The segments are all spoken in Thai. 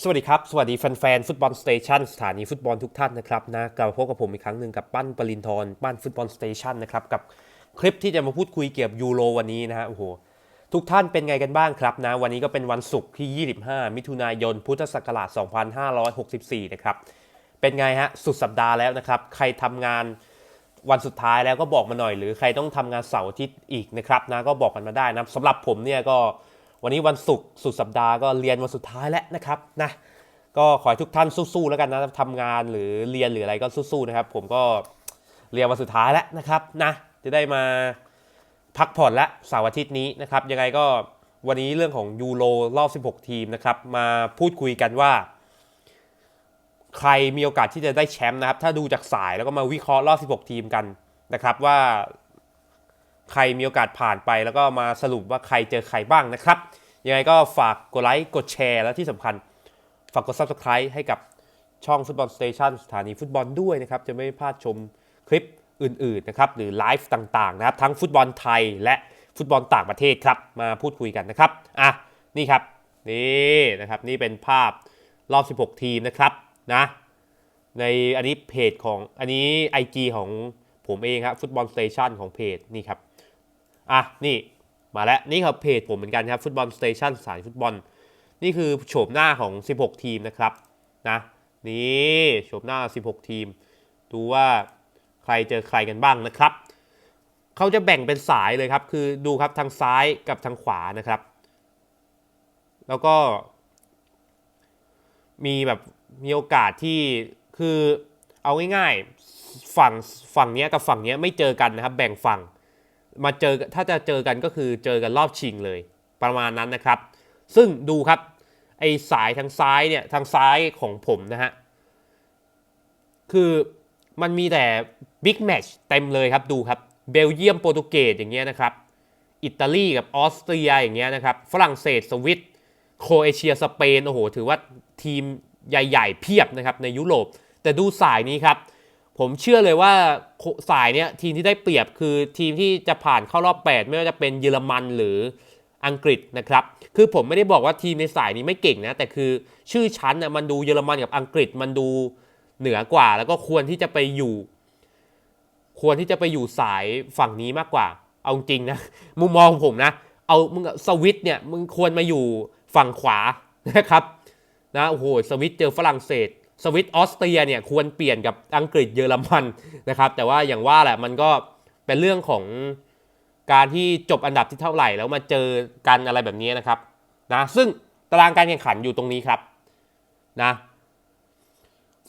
สวัสดีครับ สวัสดีแฟนๆฟุตบอลสเตชันสถานีฟุตบอลทุกท่านนะครับนะกลับมาพบกับผมอีกครั้งหนึ่งกับปั้นปรินทร์ปั้นฟุตบอลสเตชันนะครับกับคลิปที่จะมาพูดคุยเกี่ยวกับยูโรวันนี้นะฮะโอ้โหทุกท่านเป็นไงกันบ้างครับนะวันนี้ก็เป็นวันศุกร์ที่ 25 มิถุนายน พุทธศักราช 2564 นะครับเป็นไงฮะสุดสัปดาห์แล้วนะครับใครทำงานวันสุดท้ายแล้วก็บอกมาหน่อย หรือใครต้องทำงานเสาร์อาทิตย์อีกนะครับนะก็บอกกันมาได้นะสำหรับผมเนี่ยก็ วันนี้วันศุกร์สุดสัปดาห์ก็เรียนวันสุดท้ายแล้วนะครับนะก็ขอให้ทุกท่านสู้ๆแล้วกันนะทำงานหรือเรียนหรืออะไรก็สู้ๆนะครับ ผมก็เรียนวันสุดท้ายแล้วนะครับนะจะได้มาพักผ่อนและเสาร์อาทิตย์นี้นะครับยังไงก็วันนี้เรื่องของยูโรรอบ 16 ทีมนะครับมาพูดคุยกันว่า ใครมีโอกาสที่จะได้แชมป์นะครับถ้าดูจากสายแล้วก็มาวิเคราะห์รอบ 16 ทีมกันนะครับว่า ใครมีโอกาสผ่านไป แล้วก็มาสรุปว่าใครเจอใครบ้างนะครับ ยังไงก็ฝากกดไลค์กดแชร์และที่สำคัญ ฝากกด Subscribe ให้กับช่องฟุตบอลสเตชันสถานีฟุตบอลด้วยนะครับ จะไม่พลาดชมคลิปอื่นๆนะครับหรือไลฟ์ต่างๆนะครับ ทั้งฟุตบอลไทยและฟุตบอลต่างประเทศครับ มาพูดคุยกันนะครับอะนี่ครับนี่นะครับนี่เป็นภาพรอบ 16 ทีมนะครับนะในอันนี้เพจของอันนี้ IG ของผมเองครับฟุตบอลสเตชันของเพจนี่ครับ อะนี่มาแล้วนี่ครับเพจผมเหมือนกันครับฟุตบอลสเตชันสายฟุตบอล นี่คือโฉมหน้าของ 16 ทีมนะครับนะนี่โฉมหน้า 16 ทีม ดูว่าใครเจอใครกันบ้างนะครับเขาจะแบ่งเป็นสายเลยครับ คือดูครับทางซ้ายกับทางขวานะครับ แล้วก็ มีแบบมีโอกาสที่คือเอาง่ายๆฝั่งฝั่งนี้กับฝั่งนี้ไม่เจอกันนะครับ แบ่งฝั่ง มาเจอถ้าจะเจอกันก็คือเจอกันรอบชิงเลย ประมาณนั้นนะครับ ซึ่งดูครับไอสายทางซ้ายเนี่ยทางซ้ายของผมนะฮะคือมันมีแต่บิ๊กแมชเต็มเลยครับดูครับเบลเยียมโปรตุเกสอย่างเงี้ยนะครับอิตาลีกับออสเตรียอย่างเงี้ยนะครับฝรั่งเศสสวิตโครเอเชียสเปนโอ้โหถือว่าทีมใหญ่ ๆ เพียบนะครับในยุโรป แต่ดูสายนี้ครับ ผมเชื่อเลยว่าสายเนี้ยทีมที่ได้เปรียบคือทีมที่จะผ่านเข้ารอบ 8 ไม่ว่าจะเป็นเยอรมันหรืออังกฤษนะครับ คือผมไม่ได้บอกว่าทีมในสายนี้ไม่เก่งนะ แต่คือชื่อชั้นนะมันดูเยอรมันกับอังกฤษมันดูเหนือกว่า แล้วก็ควรที่จะไปอยู่ ควรที่จะไปอยู่สายฝั่งนี้มากกว่า เอาจริงนะมุมมองผมนะ เอามึงสวิตเนี่ยมึงควรมาอยู่ฝั่งขวานะครับนะโอ้โหสวิตเจอฝรั่งเศส สวิตออสเตรียเนี่ยควรเปลี่ยนกับอังกฤษเยอรมันนะครับ แต่ว่าอย่างว่าแหละมันก็เป็นเรื่องของการที่จบอันดับที่เท่าไหร่ แล้วมาเจอกันอะไรแบบนี้นะครับนะซึ่งตารางการแข่งขันอยู่ตรงนี้ครับนะ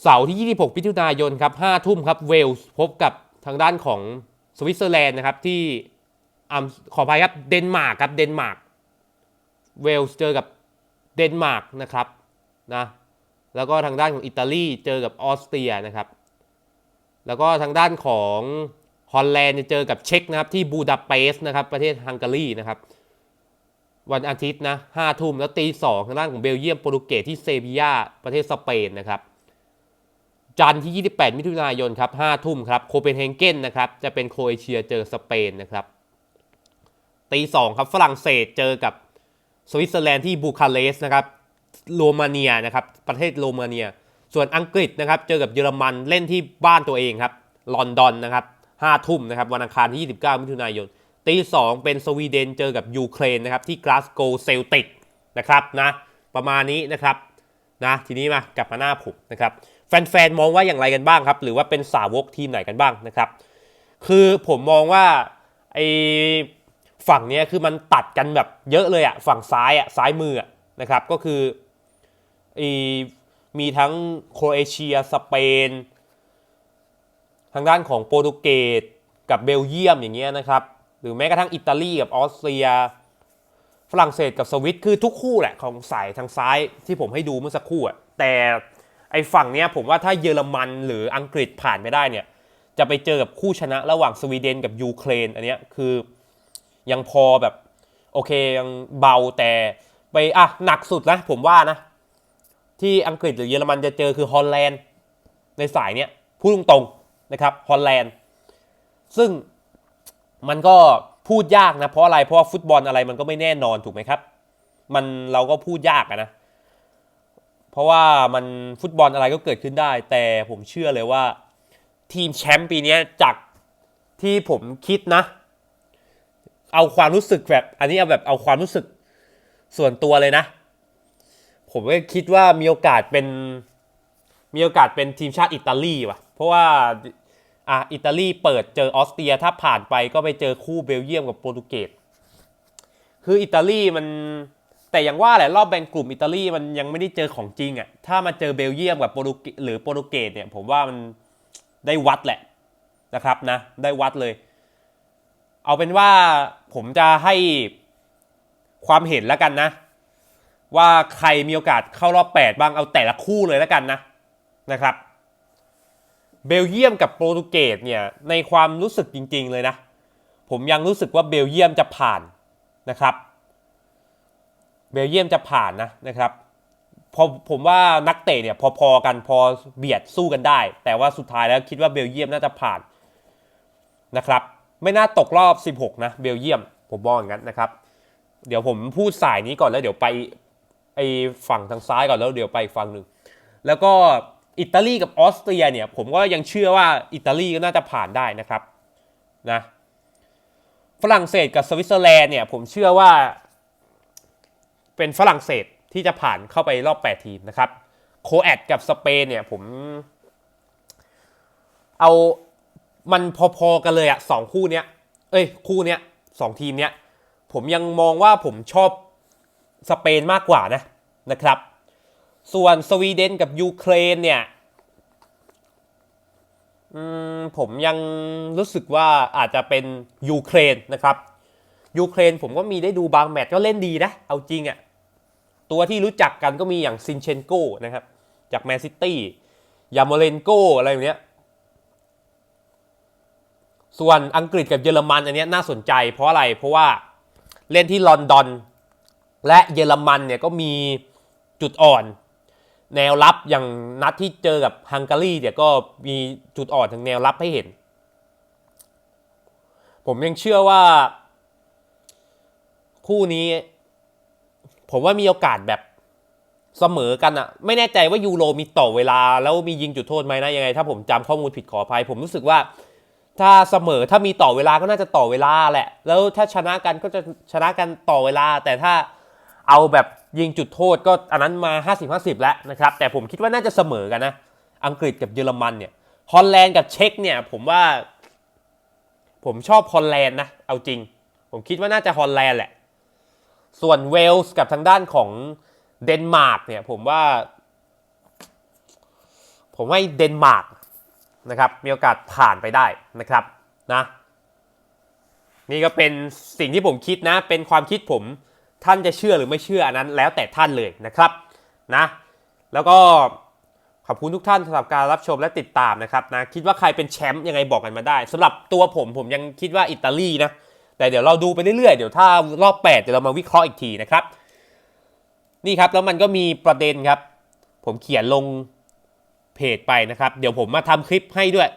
เสาร์ที่ 26มิถุนายนครับ5ทุ่มครับเวลส์พบกับทางด้านของสวิตเซอร์แลนด์นะครับที่อขออภัยครับเดนมาร์กครับเดนมาร์กเวลส์เจอกับเดนมาร์กนะครับนะ แล้วก็ทางด้านของอิตาลีเจอกับออสเตรียนะครับ แล้วก็ทางด้านของฮอลแลนด์จะเจอกับเช็กนะครับที่บูดาเปสต์นะครับประเทศฮังการีนะครับวันอาทิตย์นะห้าทุ่มแล้วตีสองทางด้านของเบลเยียมโปรตุเกสที่เซบียาประเทศสเปนนะครับจันทร์ที่ 28 มิถุนายนครับ5ทุ่มครับโคเปนเฮเกนนะครับจะเป็นโครเอเชียเจอสเปนนะครับตีสองครับฝรั่งเศสเจอกับสวิตเซอร์แลนด์ที่บูคาเรสต์นะครับ โรมาเนียนะครับประเทศโรมาเนีย ส่วนอังกฤษนะครับเจอกับเยอรมันเล่นที่บ้านตัวเองครับลอนดอนนะครับ5ทุ่มนะครับวันอังคารที่ 29 มิถุนายนตีสองเป็นสวีเดนเจอกับยูเครนนะครับที่กลาสโกเซลติกนะครับนะประมาณนี้นะครับนะทีนี้มากลับมาหน้าผมนะครับแฟนๆมองว่าอย่างไรกันบ้างครับ หรือว่าเป็นสาวกทีมไหนกันบ้างนะครับ คือผมมองว่าไอฝั่งเนี้ยคือมันตัดกันแบบเยอะเลยอะฝั่งซ้ายอะซ้ายมืออะนะครับก็คือ มีทั้งโครเอเชีย สเปน ทางด้านของโปรตุเกสกับเบลเยียมอย่างเงี้ยนะครับ หรือแม้กระทั่งอิตาลีกับออสเตรีย ฝรั่งเศสกับสวิตคือทุกคู่แหละของสายทางซ้ายที่ผมให้ดูเมื่อสักครู่อะแต่ไอฝั่งเนี้ยผมว่าถ้าเยอรมันหรืออังกฤษผ่านไม่ได้เนี่ยจะไปเจอกับคู่ชนะระหว่างสวีเดนกับยูเครนอันเนี้ยคือยังพอแบบโอเคยังเบาแต่ไปอะหนักสุดนะผมว่านะ ที่อังกฤษหรือเยอรมันจะเจอคือฮอลแลนด์ในสายเนี้ยพูดตรงๆนะครับฮอลแลนด์ซึ่งมันก็พูดยากนะเพราะอะไรเพราะว่าฟุตบอลอะไรมันก็ไม่แน่นอนถูกไหมครับ มันเราก็พูดยากนะ เพราะว่ามันฟุตบอลอะไรก็เกิดขึ้นได้ แต่ผมเชื่อเลยว่า ทีมแชมป์ปีนี้จากที่ผมคิดนะ เอาความรู้สึกแบบ อันนี้เอาแบบเอาความรู้สึกส่วนตัวเลยนะ ผมก็คิดว่ามีโอกาสเป็นมีโอกาสเป็นทีมชาติอิตาลีว่ะ เพราะว่าอะอิตาลีเปิดเจอออสเตรียถ้าผ่านไปก็ไปเจอคู่เบลเยียมกับโปรตุเกสคืออิตาลีมันแต่อย่างว่าแหละรอบแบ่งกลุ่มอิตาลีมันยังไม่ได้เจอของจริงอะ่ะถ้ามาเจอเบลเยียมกับโปรตุเกสหรือโปรตุเกสเนี่ยผมว่ามันได้วัดแหละนะครับนะได้วัดเลย เอาเป็นว่าผมจะให้ความเห็นแล้วกันนะ ว่าใครมีโอกาสเข้ารอบ 8 บ้างเอาแต่ละคู่เลยแล้วกันนะนะครับ เบลเยียมกับโปรตุเกสเนี่ยในความรู้สึกจริง ๆ เลยนะ ผมยังรู้สึกว่าเบลเยียมจะผ่านนะครับ เบลเยียมจะผ่านนะนะครับพอผมว่านักเตะเนี่ยพอๆกันพอเบียดสู้กันได้ แต่ว่าสุดท้ายแล้วคิดว่าเบลเยียมน่าจะผ่านนะครับ ไม่น่าตกรอบ 16 นะเบลเยียมผมบอกอย่างนั้นนะครับ เดี๋ยวผมพูดสายนี้ก่อนแล้วเดี๋ยวไป ไอฝั่งทางซ้ายก่อนแล้วเดี๋ยวไปอีกฝั่งหนึ่งแล้วก็อิตาลีกับออสเตรียเนี่ยผมก็ยังเชื่อว่าอิตาลีก็น่าจะผ่านได้นะครับนะฝรั่งเศสกับสวิตเซอร์แลนด์เนี่ยผมเชื่อว่า เป็นฝรั่งเศสที่จะผ่านเข้าไปรอบ 8 ทีมนะครับโคแอดกับสเปนเนี่ยผม เอามันพอๆกันเลยอะสองคู่เนี้ย เอ้ยคู่เนี้ยสองทีมเนี้ยผมยังมองว่าผมชอบ สเปนมากกว่านะนะครับ ส่วนสวีเดนกับยูเครนเนี่ยผมยังรู้สึกว่าอาจจะเป็นยูเครนนะครับยูเครนผมก็มีได้ดูบางแมตช์ก็เล่นดีนะ เอาจริงอะ่ะ ตัวที่รู้จักกันก็มีอย่างซินเชนโกนะครับ จากแมนซิตี้ยาโมเลนโกอะไรแบบเนี้ย ส่วนอังกฤษกับเยอรมันอันเนี้ยน่าสนใจเพราะอะไรเพราะว่าเล่นที่ลอนดอน และเยอรมันเนี่ยก็มีจุดอ่อน แนวรับอย่างนัดที่เจอกับฮังการีเนี่ยก็มีจุดอ่อนทางแนวรับให้เห็น ผมยังเชื่อว่า คู่นี้ ผมว่ามีโอกาสแบบเสมอกันอะไม่แน่ใจว่ายูโรมีต่อเวลา แล้วมียิงจุดโทษไหมนะยังไง ถ้าผมจำข้อมูลผิดขออภัย ผมรู้สึกว่า ถ้าเสมอถ้ามีต่อเวลาก็น่าจะต่อเวลาแหละ แล้วถ้าชนะกันก็จะชนะกันต่อเวลา แต่ถ้า เอาแบบยิงจุดโทษก็อันนั้นมา 50-50 แล้วนะครับ แต่ผมคิดว่าน่าจะเสมอกันนะ อังกฤษกับเยอรมันเนี่ยฮอลแลนด์กับเช็กเนี่ย ผมว่า ผมชอบฮอลแลนด์นะ เอาจริง ผมคิดว่าน่าจะฮอลแลนด์แหละ ส่วนเวลส์กับทางด้านของเดนมาร์กเนี่ย ผมว่า ผมให้เดนมาร์กนะครับ มีโอกาสผ่านไปได้นะครับนะ นี่ก็เป็นสิ่งที่ผมคิดนะ เป็นความคิดผม ท่านจะเชื่อหรือไม่เชื่ออันนั้น แล้วแต่ท่านเลยนะครับนะแล้วก็ขอบคุณทุกท่านสำหรับการรับชมและติดตามนะครับนะคิดว่าใครเป็นแชมป์ยังไงบอกกันมาได้สำหรับตัวผมผมยังคิดว่าอิตาลีนะแต่เดี๋ยวเราดูไปเรื่อยๆ เดี๋ยวถ้ารอบ8เดี๋ยวเรามาวิเคราะห์อีกทีนะครับนี่ครับแล้วมันก็มีประเด็นครับ ผมเขียนลงเพจไปนะครับ เดี๋ยวผมมาทำคลิปให้ด้วย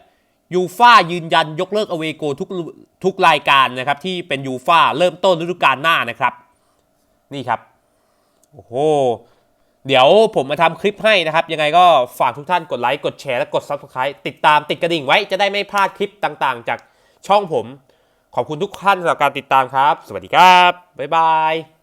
ยูฟ่ายืนยันยกเลิกอเวโกทุกทุกรายการนะครับที่เป็นยูฟ่าเริ่มต้นฤดูกาลหน้านะครับ นี่ครับ โอ้โห เดี๋ยวผมมาทำคลิปให้นะครับ ยังไงก็ฝากทุกท่านกดไลค์ กดแชร์ และกด Subscribe ติดตามติดกระดิ่งไว้จะได้ไม่พลาดคลิปต่างๆ จากช่องผม ขอบคุณทุกท่านสำหรับการติดตามครับ สวัสดีครับ บ๊ายบาย